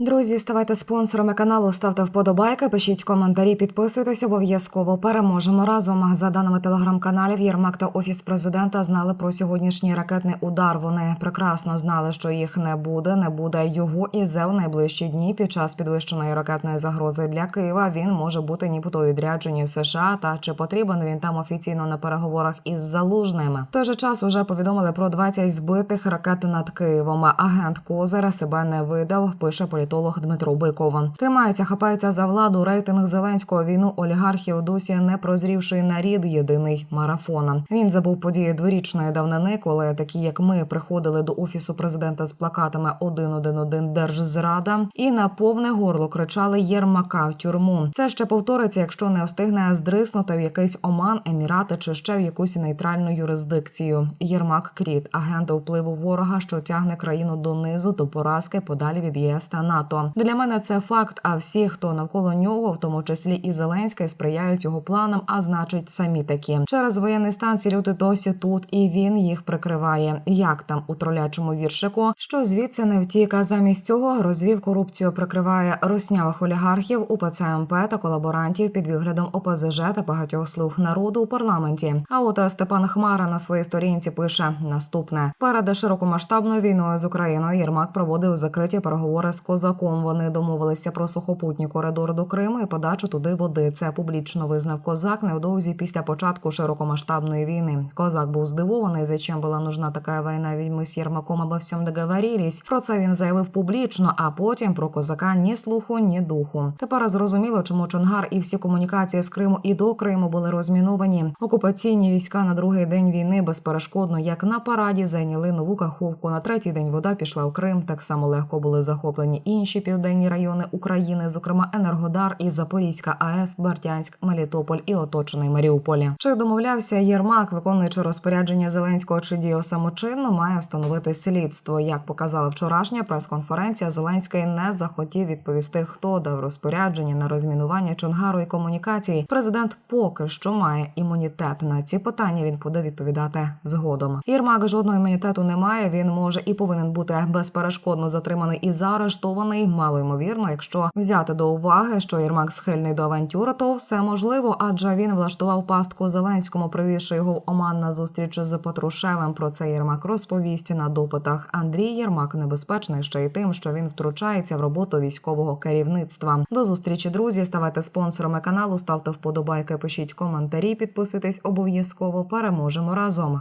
Друзі, ставайте спонсорами каналу, ставте вподобайки, пишіть коментарі, підписуйтесь обов'язково. Переможемо разом. За даними телеграм-каналів, Єрмак та офіс президента знали про сьогоднішній ракетний удар. Вони прекрасно знали, що їх не буде. Не буде його і зе в найближчі дні. Під час підвищеної ракетної загрози для Києва він може бути нібито у відрядженні в США. Та чи потрібен він там офіційно на переговорах із залужними? В той же час вже повідомили про 20 збитих ракет над Києвом. Агент Козера себе не видав. Пише політолог Дмитро Биков. Тримається, хапається за владу. Рейтинг Зеленського війну олігархів досі не прозрівший нарід. Єдиний марафон. Він забув події дворічної давнини, коли такі, як ми, приходили до офісу президента з плакатами «111 Держзрада і на повне горло кричали Єрмака в тюрму. Це ще повториться, якщо не встигне здриснути в якийсь Оман, Емірати чи ще в якусь нейтральну юрисдикцію. Єрмак Кріт, агент впливу ворога, що тягне країну донизу до поразки подалі від ЄС та НАТО. Для мене це факт. А всі, хто навколо нього, в тому числі і Зеленський, сприяють його планам, а значить, самі такі через воєнний стан ці люди досі тут, і він їх прикриває. Як там у тролячому віршику, що звідси не втік, а замість цього розвів корупцію, прикриває руснявих олігархів УПЦ МП та колаборантів під виглядом ОПЗЖ та багатьох слуг народу у парламенті. А от Степан Хмара на своїй сторінці пише наступне: перед широкомасштабною війною з Україною Єрмак проводив закриті переговори з козаком. Вони домовилися про сухопутні коридори до Криму і подачу туди води. Це публічно визнав козак невдовзі після початку широкомасштабної війни. Козак був здивований, зачем була нужна така війна. Ведь ми з Єрмаком обо всьому договорились. Про це він заявив публічно, а потім про козака ні слуху, ні духу. Тепер зрозуміло, чому Чонгар і всі комунікації з Криму і до Криму були розміновані. Окупаційні війська на другий день війни безперешкодно, як на параді, зайняли нову каховку. На третій день вода пішла в Крим. Так само легко були захоплені інші південні райони України, зокрема Енергодар і Запорізька АЕС, Бертянськ, Мелітополь і оточений Маріуполі. Чи домовлявся Єрмак, виконуючи розпорядження Зеленського чи діяв самочинно, має встановити слідство. Як показала вчорашня прес-конференція, Зеленський не захотів відповісти, хто дав розпорядження на розмінування Чонгару і комунікації. Президент поки що має імунітет на ці питання. Він буде відповідати згодом. Єрмак жодного імунітету не має. Він може і повинен бути безперешкодно затриманий і заарештований. Мало ймовірно, якщо взяти до уваги, що Єрмак схильний до авантюри, то все можливо, адже він влаштував пастку Зеленському, привівши його в Оман на зустріч з Патрушевим. Про це Єрмак розповість на допитах. Андрій Єрмак небезпечний ще й тим, що він втручається в роботу військового керівництва. До зустрічі, друзі. Ставайте спонсорами каналу, ставте вподобайки, пишіть коментарі, підписуйтесь обов'язково. Переможемо разом.